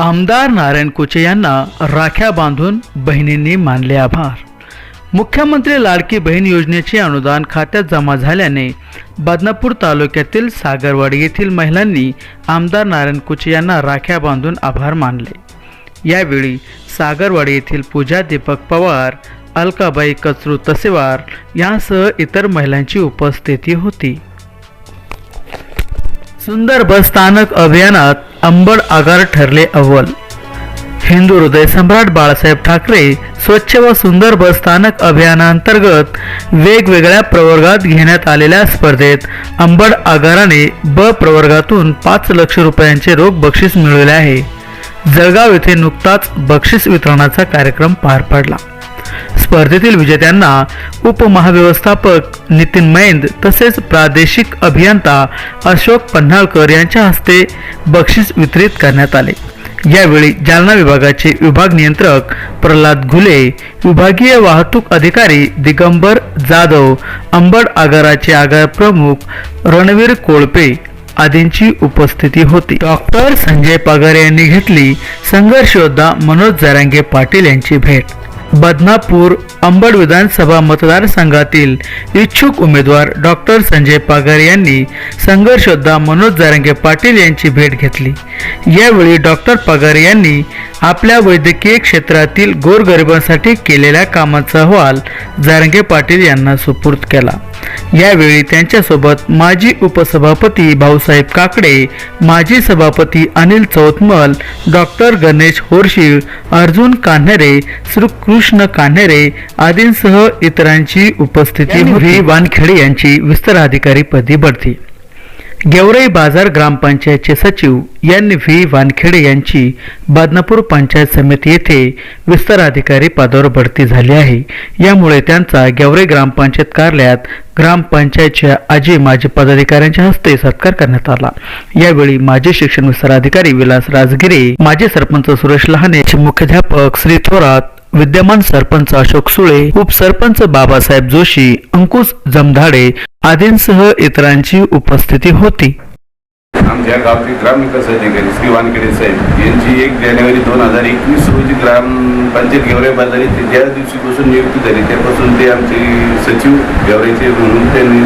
आमदार नारायण कुचे यांना राख्या बांधून बहिणींनी मानले आभार. मुख्यमंत्री लाडकी बहीण योजनेचे अनुदान खात्यात जमा झाल्याने बदनापूर तालुक्यातील सागरवाडी येथील महिलांनी आमदार नारायण कुचे यांना राख्या बांधून आभार मानले. यावेळी सागरवाडी येथील पूजा दीपक पवार अलकाबाई कचरू तसेवार यांसह इतर महिलांची उपस्थिती होती. सुंदर बस स्थानक अभियानात अंबड आगार ठरले अव्वल. हिंदू हृदय सम्राट बाळासाहेब ठाकरे स्वच्छ व सुंदर बस स्थानक अभियानांतर्गत वेगवेगळ्या प्रवर्गात घेण्यात आलेल्या स्पर्धेत अंबड आगाराने ब प्रवर्गातून पाच लक्ष रुपयांचे रोख बक्षीस मिळवले आहे. जळगाव येथे नुकताच बक्षीस वितरणाचा कार्यक्रम पार पडला. स्पर्धेतील विजेत्यांना उपमहाव्यवस्थापक नितीन मैंद तसेच प्रादेशिक अभियंता अशोक पन्हाळकर यांच्या हस्ते बक्षीस वितरित करण्यात आले. यावेळी जालना विभागाचे विभाग नियंत्रक प्रल्हाद घुले विभागीय वाहतूक अधिकारी दिगंबर जाधव अंबड आगाराचे आगार प्रमुख रणवीर कोळपे आदींची उपस्थिती होती. डॉक्टर संजय पगार यांनी घेतली संघर्ष योद्धा मनोज जरांगे पाटील यांची भेट. बदनापूर अंबड विधानसभा मतदारसंघातील इच्छुक उमेदवार डॉक्टर संजय पगार यांनी संघर्षोद्धा मनोज जारंगे पाटील यांची भेट घेतली. यावेळी डॉक्टर पगार यांनी आपल्या वैद्यकीय क्षेत्रातील गोरगरिबांसाठी केलेल्या कामाचा अहवाल जारंगे पाटील यांना सुपूर्द केला. यावेळी त्यांच्यासोबत माजी उपसभापती भाऊसाहेब काकडे माजी सभापती अनिल चौतमल डॉक्टर गणेश होरशीळ अर्जुन कान्हेरे श्रीकृष्ण कान्हेरे आदींसह इतरांची उपस्थिती वानखेडे यांची विस्ताराधिकारी पदी बढती गेवराई बाजार ग्रामपंचायतचे सचिव यांनी व्ही वानखेडे यांची बदनापूर पंचायत समिती येथे विस्ताराधिकारी पदावर बढती झाली आहे. यामुळे त्यांचा गेवराई ग्रामपंचायत कार्यालयात ग्रामपंचायतच्या आजी माजी पदाधिकाऱ्यांच्या हस्ते सत्कार करण्यात आला. यावेळी माजी शिक्षण विस्ताराधिकारी विलास राजगिरे माजी सरपंच सुरेश लहाने मुख्याध्यापक श्री थोरात विद्यमान सरपंच अशोक सुळे उपसरपंच बाबासाहेब जोशी अंकुश जमधाडे आदींसह इतरांची उपस्थिती होती. आमच्या गावचे ग्रामविकास अधिकारी श्री वानखेडे साहेब यांची एक जानेवारी दोन हजार एकवीस रोजी ग्रामपंचायत गेवराई बाजारी ते ज्या दिवशीपासून नियुक्ती झाली त्यापासून ते आमचे सचिव गेवराईचे म्हणून त्यांनी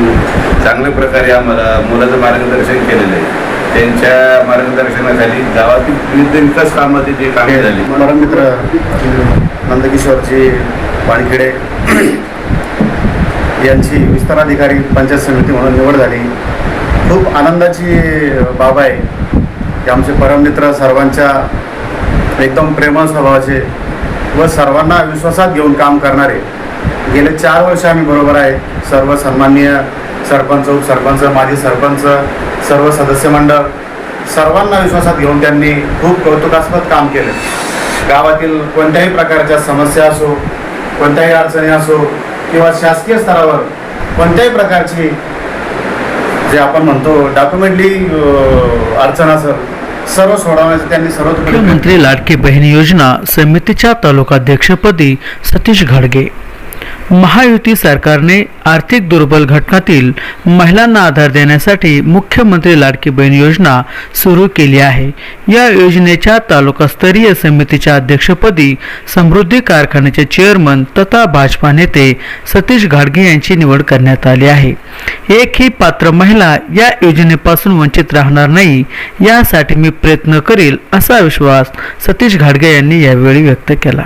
चांगल्या प्रकारे आम्हाला मुलाचं मार्गदर्शन केलेलं आहे. त्यांच्या मार्गदर्शनाखाली गावातील विविध विकास कामाचे जे कामे झाली. परममित्र नंदकिशोरजी वाणखेडे यांची विस्ताराधिकारी पंचायत समिती म्हणून निवड झाली. खूप आनंदाची बाब आहे की आमचे परममित्र सर्वांच्या एकदम प्रेमळ स्वभावाचे व सर्वांना विश्वासात घेऊन काम करणारे. गेले चार वर्ष आम्ही बरोबर आहे. सर्व सन्माननीय सरपंच उपसरपंच माजी सरपंच सर्व सदस्य मंडळ सर्वांना विश्वासात घेऊन त्यांनी खूप कौतुकास्पद काम केलं. गावातील कोणत्याही प्रकारच्या समस्या असो कोणत्याही अडचणी असो किंवा शासकीय स्तरावर कोणत्याही प्रकारची जे आपण म्हणतो डॉक्युमेंटली अडचण असेल सर्व सोडवण्याचं त्यांनी सर्व मुख्यमंत्री लाडकी बहीण योजना समितीच्या तालुकाध्यक्षपदी सतीश घाडगे. महायुती सरकारने आर्थिक दुर्बल घटकातील महिलांना आधार देण्यासाठी मुख्यमंत्री लाडकी बहीण योजना सुरू केली आहे. या योजनेच्या तालुकास्तरीय समितीच्या अध्यक्षपदी समृद्धी कारखान्याचे चेअरमन तथा भाजपा नेते सतीश घाडगे यांची निवड करण्यात आली आहे. एक ही पात्र महिला या योजनेपासून वंचित राहणार नाही यासाठी मी प्रयत्न करील असा विश्वास सतीश घाडगे यांनी यावेळी व्यक्त केला.